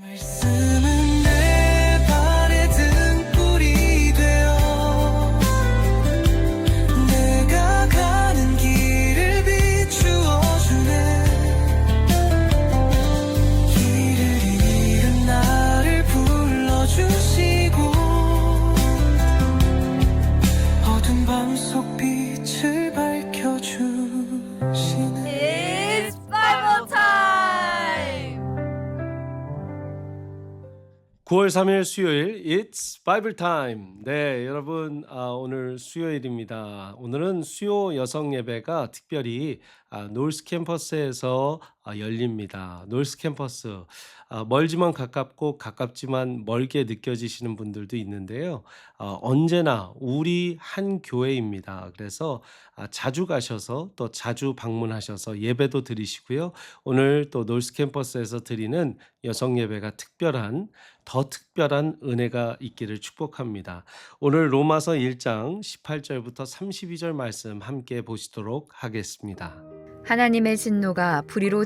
말 9월 3일 수요일 It's Bible Time. 네, 여러분 아, 오늘 수요일입니다. 오늘은 수요 여성 예배가 특별히 아, 놀스 캠퍼스에서 아, 열립니다. 놀스 캠퍼스 아, 멀지만 가깝고 가깝지만 멀게 느껴지시는 분들도 있는데요. 어, 언제나 우리 한 교회입니다. 그래서 아, 자주 가셔서 또 자주 방문하셔서 예배도 드리시고요. 오늘 또 놀스 캠퍼스에서 드리는 여성 예배가 특별한 더 특별한 은혜가 있기를 축복합니다. 오늘 로마서 1장 18절부터 32절 말씀 함께 보시도록 하겠습니다. 하나님의 진노가 불의로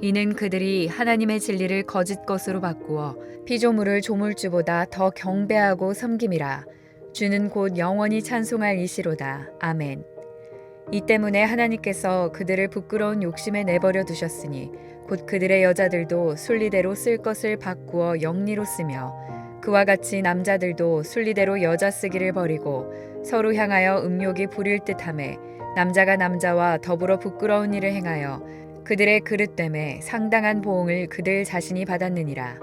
이는 그들이 하나님의 진리를 거짓 것으로 바꾸어 피조물을 조물주보다 더 경배하고 섬김이라. 주는 곧 영원히 찬송할 이시로다. 아멘. 이 때문에 하나님께서 그들을 부끄러운 욕심에 내버려 두셨으니 곧 그들의 여자들도 순리대로 쓸 것을 바꾸어 영리로 쓰며 그와 같이 남자들도 순리대로 여자 쓰기를 버리고 서로 향하여 음욕이 부릴 듯함에 남자가 남자와 더불어 부끄러운 일을 행하여 그들의 그릇됨에 상당한 보응을 그들 자신이 받았느니라.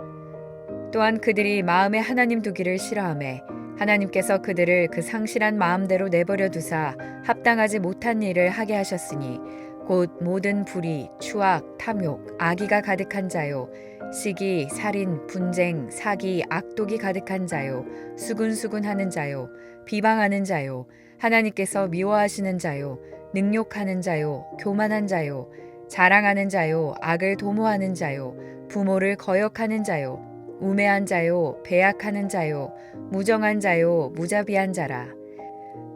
또한 그들이 마음에 하나님 두기를 싫어하매 하나님께서 그들을 그 상실한 마음대로 내버려 두사 합당하지 못한 일을 하게 하셨으니 곧 모든 불의, 추악, 탐욕, 악의가 가득한 자요 시기, 살인, 분쟁, 사기, 악독이 가득한 자요 수군수군하는 자요 비방하는 자요 하나님께서 미워하시는 자요 능욕하는 자요 교만한 자요 자랑하는 자요, 악을 도모하는 자요, 부모를 거역하는 자요, 우매한 자요, 배약하는 자요, 무정한 자요, 무자비한 자라.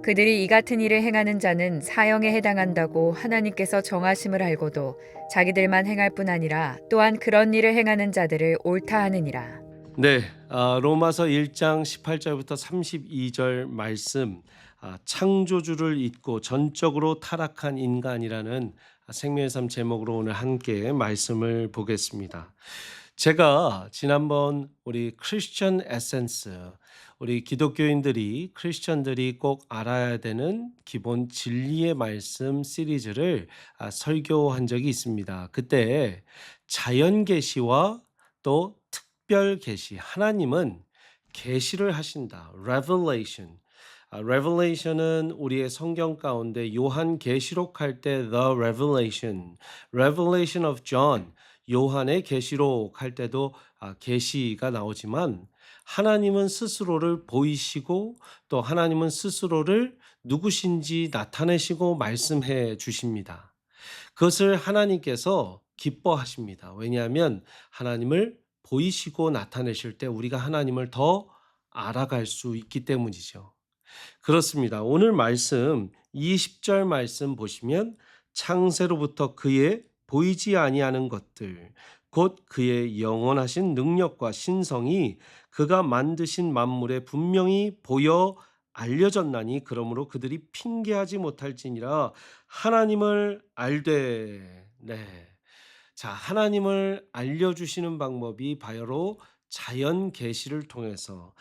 그들이 이 같은 일을 행하는 자는 사형에 해당한다고 하나님께서 정하심을 알고도 자기들만 행할 뿐 아니라 또한 그런 일을 행하는 자들을 옳다 하느니라. 네, 아, 로마서 1장 18절부터 32절 말씀 아, 창조주를 잊고 전적으로 타락한 인간이라는 생명의 삶 제목으로 오늘 함께 말씀을 보겠습니다. 제가 지난번 우리 크리스천 에센스 우리 기독교인들이 크리스천들이 꼭 알아야 되는 기본 진리의 말씀 시리즈를 아, 설교한 적이 있습니다. 그때 자연 계시와 또 특별 계시 하나님은 계시를 하신다. revelation. 아, revelation은 우리의 성경 가운데 요한 계시록 할 때 the revelation, revelation of John, 요한의 계시록 할 때도 아, 계시가 나오지만 하나님은 스스로를 보이시고 또 하나님은 스스로를 누구신지 나타내시고 말씀해 주십니다. 그것을 하나님께서 기뻐하십니다. 왜냐하면 하나님을 보이시고 나타내실 때 우리가 하나님을 더 알아갈 수 있기 때문이죠. 그렇습니다. 오늘 말씀 20절 말씀 보시면 창세로부터 그의 보이지 아니하는 것들 곧 그의 영원하신 능력과 신성이 그가 만드신 만물에 분명히 보여 알려졌나니 그러므로 그들이 핑계하지 못할지니라 하나님을 알되 네. 자, 하나님을 알려 주시는 방법이 바로 자연 계시를 통해서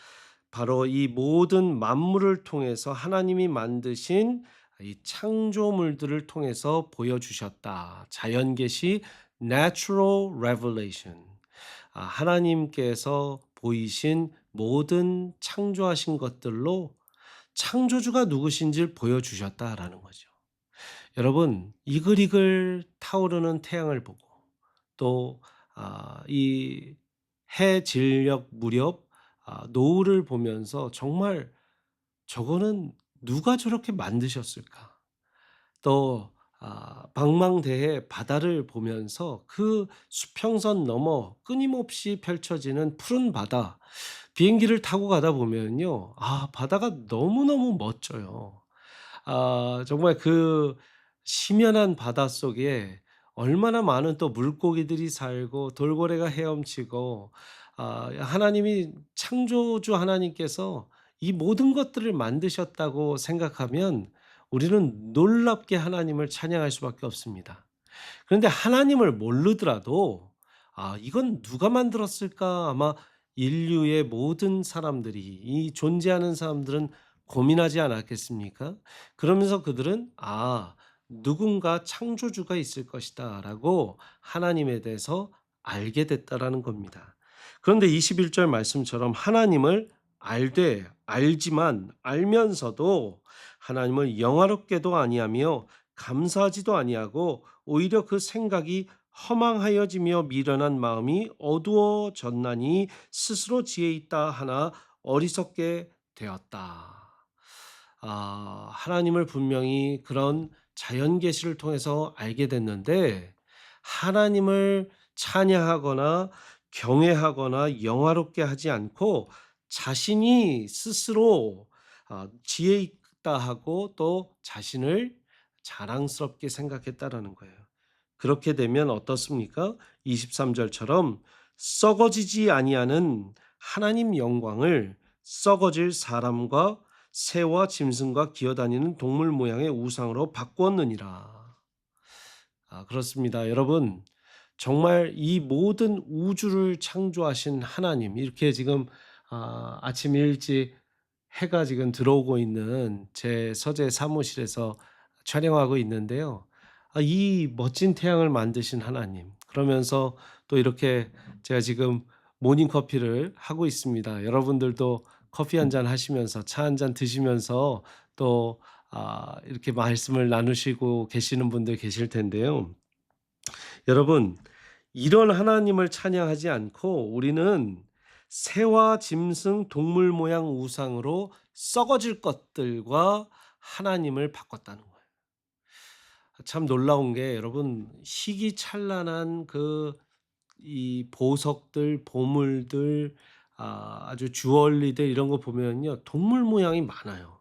바로 이 모든 만물을 통해서 하나님이 만드신 이 창조물들을 통해서 보여주셨다. 자연 계시 natural revelation. 아, 하나님께서 보이신 모든 창조하신 것들로 창조주가 누구신지를 보여주셨다라는 거죠. 여러분, 이글이글 타오르는 태양을 보고 또 아, 이해 진력 무렵 아, 노을을 보면서 정말 저거는 누가 저렇게 만드셨을까? 또 아, 방망대해 바다를 보면서 그 수평선 넘어 끊임없이 펼쳐지는 푸른 바다 비행기를 타고 가다 보면요. 아, 바다가 너무너무 멋져요. 아, 정말 그 심연한 바다 속에 얼마나 많은 또 물고기들이 살고 돌고래가 헤엄치고 아, 하나님이 창조주 하나님께서 이 모든 것들을 만드셨다고 생각하면 우리는 놀랍게 하나님을 찬양할 수밖에 없습니다. 그런데 하나님을 모르더라도 아, 이건 누가 만들었을까? 아마 인류의 모든 사람들이 이 존재하는 사람들은 고민하지 않았겠습니까? 그러면서 그들은 아, 누군가 창조주가 있을 것이다 라고 하나님에 대해서 알게 됐다라는 겁니다. 그런데 21절 말씀처럼 하나님을 알되 알지만 알면서도 하나님을 영화롭게도 아니하며 감사하지도 아니하고 오히려 그 생각이 허망하여지며 미련한 마음이 어두워졌나니 스스로 지혜 있다 하나 어리석게 되었다. 아, 하나님을 분명히 그런 자연 계시를 통해서 알게 됐는데 하나님을 찬양하거나 경외하거나 영화롭게 하지 않고 자신이 스스로 아, 지혜 있다 하고 또 자신을 자랑스럽게 생각했다라는 거예요. 그렇게 되면 어떻습니까? 23절처럼 썩어지지 아니하는 하나님 영광을 썩어질 사람과 새와 짐승과 기어다니는 동물 모양의 우상으로 바꾸었느니라. 아, 그렇습니다. 여러분, 정말 이 모든 우주를 창조하신 하나님, 이렇게 지금 아, 아침 일찍 해가 지금 들어오고 있는 제 서재 사무실에서 촬영하고 있는데요. 아, 이 멋진 태양을 만드신 하나님, 그러면서 또 이렇게 제가 지금 모닝 커피를 하고 있습니다. 여러분들도 커피 한 잔 하시면서 차 한 잔 드시면서 또 아, 이렇게 말씀을 나누시고 계시는 분들 계실 텐데요. 여러분, 이런 하나님을 찬양하지 않고 우리는 새와 짐승, 동물 모양 우상으로 썩어질 것들과 하나님을 바꿨다는 거예요. 참 놀라운 게 여러분 희귀찬란한 그 이 보석들, 보물들, 아, 아주 주얼리들 이런 거 보면요 동물 모양이 많아요.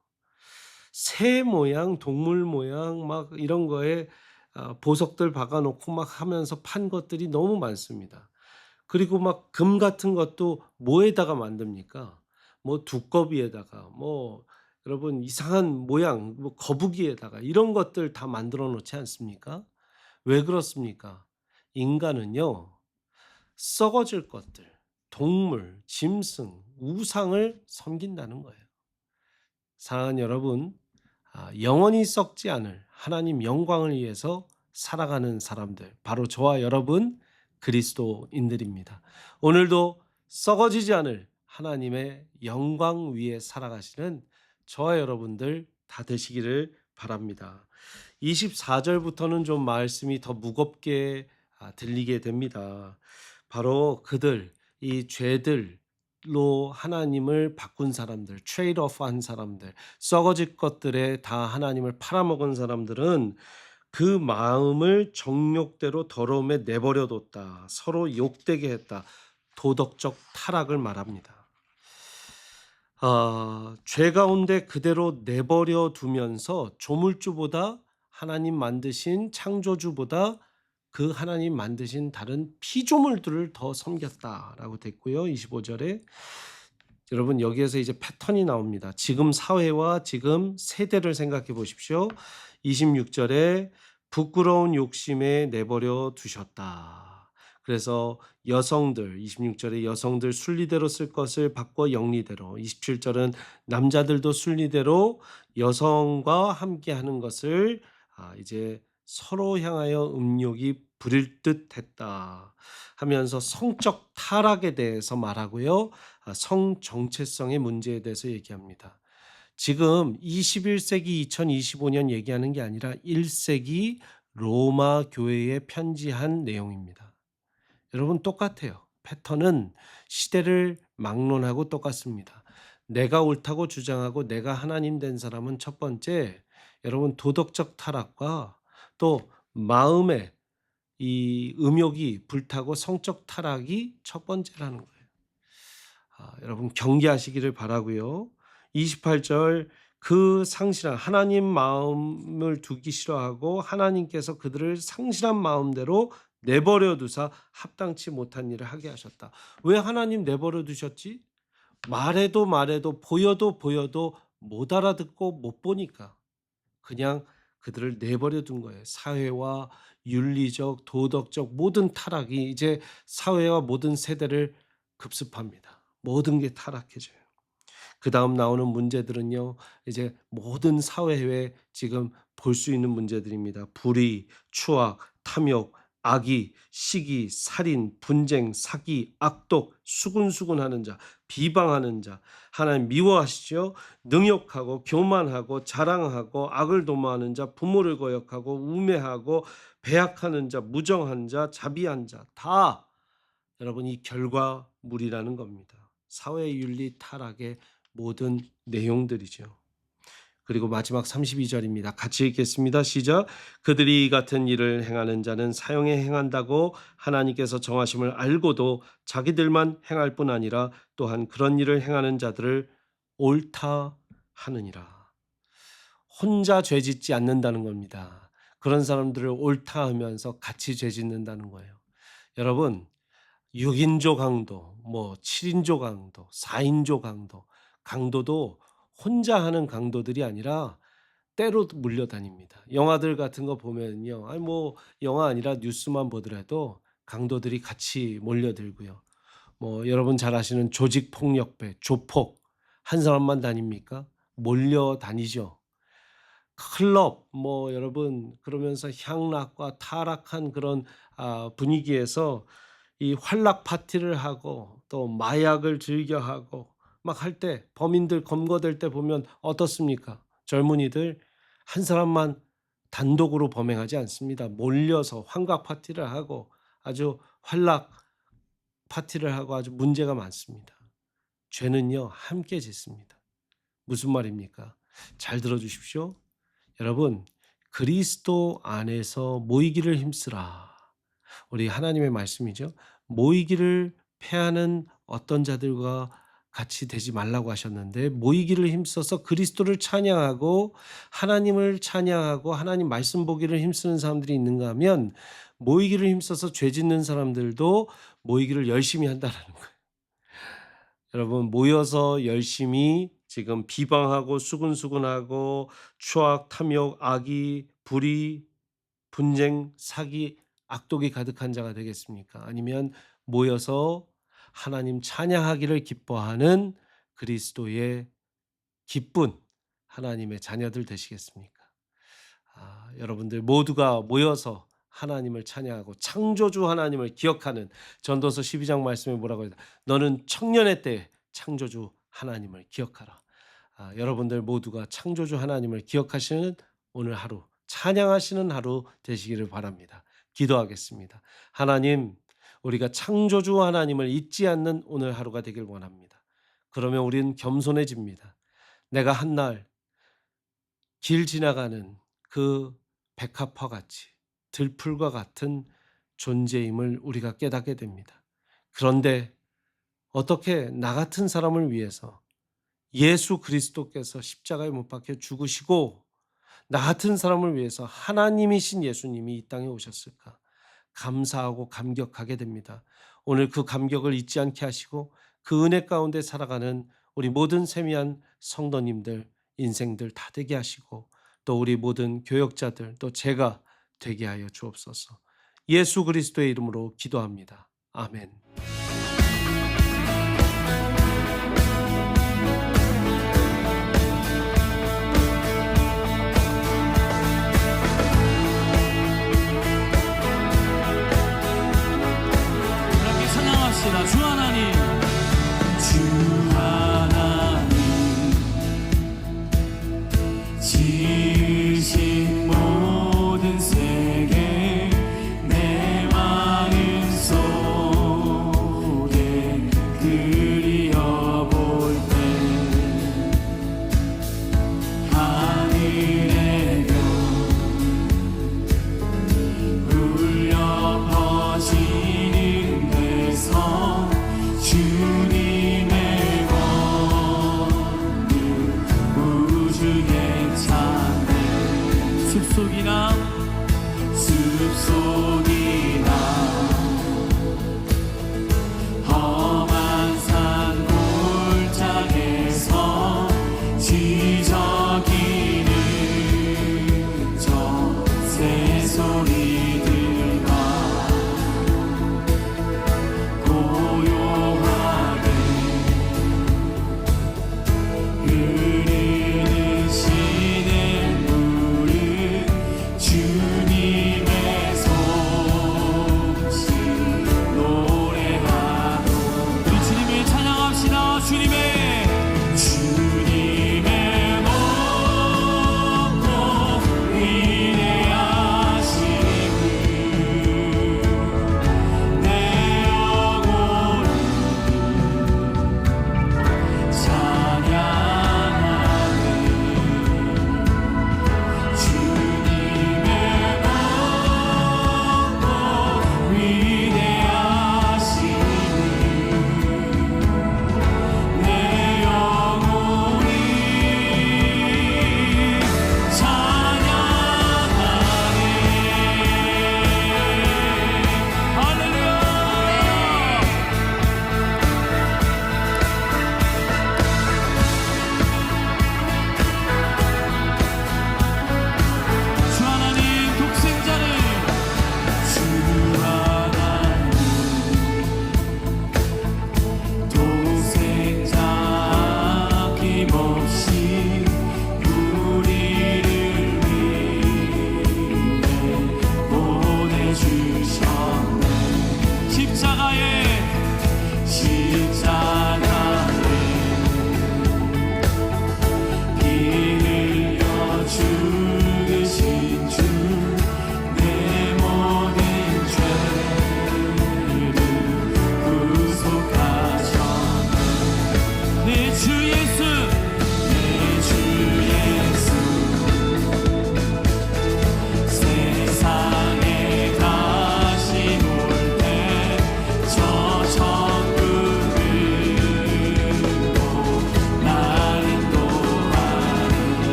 새 모양, 동물 모양 막 이런 거에 아, 보석들 박아놓고 막 하면서 판 것들이 너무 많습니다. 그리고 막 금 같은 것도 뭐에다가 만듭니까? 뭐 두꺼비에다가 뭐 여러분 이상한 모양 뭐 거북이에다가 이런 것들 다 만들어 놓지 않습니까? 왜 그렇습니까? 인간은요 썩어질 것들, 동물, 짐승, 우상을 섬긴다는 거예요. 사랑하는 여러분, 아, 영원히 썩지 않을 하나님 영광을 위해서 살아가는 사람들, 바로 저와 여러분 그리스도인들입니다. 오늘도 썩어지지 않을 하나님의 영광 위에 살아가시는 저와 여러분들 다 되시기를 바랍니다. 24절부터는 좀 말씀이 더 무겁게 아, 들리게 됩니다. 바로 그들, 이 죄들로 하나님을 바꾼 사람들, 트레이드 오프 한 사람들, 썩어질 것들에 다 하나님을 팔아먹은 사람들은 그 마음을 정욕대로 더러움에 내버려뒀다. 서로 욕되게 했다. 도덕적 타락을 말합니다. 아, 죄 가운데 그대로 내버려 두면서 조물주보다 하나님 만드신 창조주보다 그 하나님 만드신 다른 피조물들을 더 섬겼다라고 됐고요. 25절에 여러분 여기에서 이제 패턴이 나옵니다. 지금 사회와 지금 세대를 생각해 보십시오. 26절에 부끄러운 욕심에 내버려 두셨다. 그래서 여성들 26절에 여성들 순리대로 쓸 것을 바꿔 영리대로 27절은 남자들도 순리대로 여성과 함께 하는 것을 아, 이제 서로 향하여 음욕이 부릴 듯 했다 하면서 성적 타락에 대해서 말하고요. 아, 성 정체성의 문제에 대해서 얘기합니다. 지금 21세기 2025년 얘기하는 게 아니라 1세기 로마 교회에 편지한 내용입니다. 여러분 똑같아요. 패턴은 시대를 막론하고 똑같습니다. 내가 옳다고 주장하고 내가 하나님 된 사람은 첫 번째 여러분 도덕적 타락과 또 마음의 이 음욕이 불타고 성적 타락이 첫 번째라는 거예요. 아, 여러분 경계하시기를 바라고요. 28절 그 상실한 하나님 마음을 두기 싫어하고 하나님께서 그들을 상실한 마음대로 내버려 두사 합당치 못한 일을 하게 하셨다. 왜 하나님 내버려 두셨지? 말해도 말해도 보여도 보여도 못 알아듣고 못 보니까 그냥 그들을 내버려 둔 거예요. 사회와 윤리적, 도덕적 모든 타락이 이제 사회와 모든 세대를 급습합니다. 모든 게 타락해져요. 그 다음 나오는 문제들은요, 이제 모든 사회에 지금 볼 수 있는 문제들입니다. 불의, 추악, 탐욕, 악의, 시기, 살인, 분쟁, 사기, 악독, 수군수군하는 자, 비방하는 자, 하나님 미워하시죠. 능욕하고 교만하고 자랑하고 악을 도모하는 자, 부모를 거역하고 우매하고 배약하는 자, 무정한 자, 자비한 자, 다 여러분 이 결과물이라는 겁니다. 사회 윤리 타락의 모든 내용들이죠. 그리고 마지막 32절입니다. 같이 읽겠습니다. 시작. 그들이 이 같은 일을 행하는 자는 사형에 행한다고 하나님께서 정하심을 알고도 자기들만 행할 뿐 아니라 또한 그런 일을 행하는 자들을 옳다 하느니라. 혼자 죄 짓지 않는다는 겁니다. 그런 사람들을 옳다 하면서 같이 죄 짓는다는 거예요. 여러분, 6인조 강도, 뭐 7인조 강도, 4인조 강도, 강도도 혼자 하는 강도들이 아니라 때로 물려다닙니다. 영화들 같은 거 보면요. 아니 뭐 영화 아니라 뉴스만 보더라도 강도들이 같이 몰려들고요. 뭐 여러분 잘 아시는 조직 폭력배, 조폭 한 사람만 다닙니까? 몰려 다니죠. 클럽 뭐 여러분 그러면서 향락과 타락한 그런 아, 분위기에서 이 활락 파티를 하고 또 마약을 즐겨 하고 막 할 때 범인들 검거될 때 보면 어떻습니까? 젊은이들 한 사람만 단독으로 범행하지 않습니다. 몰려서 환각 파티를 하고 아주 활락 파티를 하고 아주 문제가 많습니다. 죄는요 함께 짓습니다. 무슨 말입니까? 잘 들어주십시오. 여러분 그리스도 안에서 모이기를 힘쓰라. 우리 하나님의 말씀이죠. 모이기를 패하는 어떤 자들과 같이 되지 말라고 하셨는데 모이기를 힘써서 그리스도를 찬양하고 하나님을 찬양하고 하나님 말씀 보기를 힘쓰는 사람들이 있는가 하면 모이기를 힘써서 죄 짓는 사람들도 모이기를 열심히 한다라는 거예요. 여러분 모여서 열심히 지금 비방하고 수근수근하고 추악, 탐욕, 악의, 불의, 분쟁, 사기, 악독이 가득한 자가 되겠습니까? 아니면 모여서 하나님 찬양하기를 기뻐하는 그리스도의 기쁜 하나님의 자녀들 되시겠습니까? 아, 여러분들 모두가 모여서 하나님을 찬양하고 창조주 하나님을 기억하는 전도서 12장 말씀에 뭐라고 해요? 너는 청년의 때 창조주 하나님을 기억하라. 아, 여러분들 모두가 창조주 하나님을 기억하시는 오늘 하루 찬양하시는 하루 되시기를 바랍니다. 기도하겠습니다. 하나님 우리가 창조주 하나님을 잊지 않는 오늘 하루가 되길 원합니다. 그러면 우리는 겸손해집니다. 내가 한날 길 지나가는 그 백합화 같이 들풀과 같은 존재임을 우리가 깨닫게 됩니다. 그런데 어떻게 나 같은 사람을 위해서 예수 그리스도께서 십자가에 못 박혀 죽으시고 나 같은 사람을 위해서 하나님이신 예수님이 이 땅에 오셨을까? 감사하고 감격하게 됩니다. 오늘 그 감격을 잊지 않게 하시고 그 은혜 가운데 살아가는 우리 모든 세미한 성도님들 인생들 다 되게 하시고 또 우리 모든 교역자들 또 제가 되게 하여 주옵소서. 예수 그리스도의 이름으로 기도합니다. 아멘.